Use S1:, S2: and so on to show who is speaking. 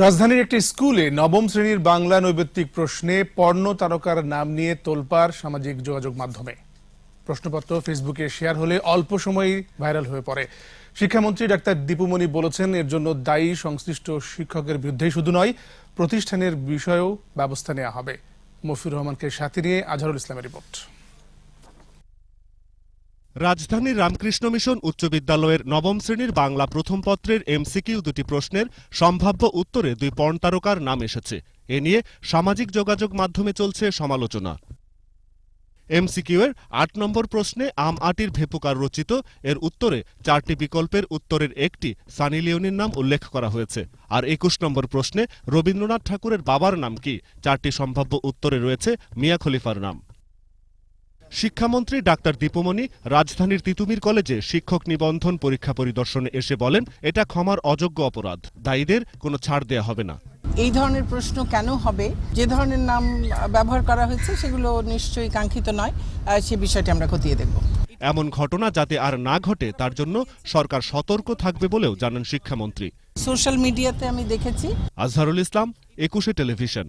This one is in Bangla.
S1: রাজধানীর একটি স্কুলে নবম শ্রেণির বাংলা নৈবেত্তিক প্রশ্নে পর্ণ তারকার নাম নিয়ে তোলপাড় সামাজিক যোগাযোগ মাধ্যমে। প্রশ্নপত্র ফেসবুকে শেয়ার হলে অল্প সময়ই ভাইরাল হয়ে পড়ে। শিক্ষামন্ত্রী ডাক্তার দীপুমণি বলেছেন, এর জন্য দায়ী সংশ্লিষ্ট শিক্ষকের বিরুদ্ধেই শুধু নয়, প্রতিষ্ঠানের বিষয়েও ব্যবস্থা নেওয়া হবে। মফির রহমানকে সাথে নিয়ে আজহারুল ইসলামের রিপোর্ট।
S2: রাজধানীর রামকৃষ্ণ মিশন উচ্চ বিদ্যালয়ের নবম শ্রেণির বাংলা প্রথম পত্রের এমসিকিউ দুটি প্রশ্নের সম্ভাব্য উত্তরে দুই পর্ন তারকার নাম এসেছে। এ নিয়ে সামাজিক যোগাযোগ মাধ্যমে চলছে সমালোচনা। এমসিকিউ এর আট নম্বর প্রশ্নে আম আটির ভেপুকার রচিত, এর উত্তরে চারটি বিকল্পের উত্তরের একটি সানি লিওনির নাম উল্লেখ করা হয়েছে। আর একুশ নম্বর প্রশ্নে রবীন্দ্রনাথ ঠাকুরের বাবার নাম কি? চারটি সম্ভাব্য উত্তরে রয়েছে মিয়া খলিফার নাম। শিক্ষামন্ত্রী ডাক্তার দীপমণি রাজধানীর তিতুমির কলেজে শিক্ষক নিবন্ধন পরীক্ষা পরিদর্শনে এসে বলেন এটা ক্ষমার অযোগ্য অপরাধ। দায়ীদের কোনো ছাড় দেয়া হবে না।
S3: এই ধরনের প্রশ্ন কেন হবে? যে ধরনের নাম ব্যবহার করা হয়েছে সেগুলো নিশ্চয়ই কাঙ্ক্ষিত নয়। সে বিষয়টি আমরা খতিয়ে দেখব।
S2: এমন ঘটনা যাতে আর না ঘটে তার জন্য সরকার সতর্ক থাকবে বলেও জানান শিক্ষামন্ত্রী।
S3: সোশ্যাল মিডিয়াতে আমি দেখেছি।
S2: আজহারুল ইসলাম একুশে টেলিভিশন।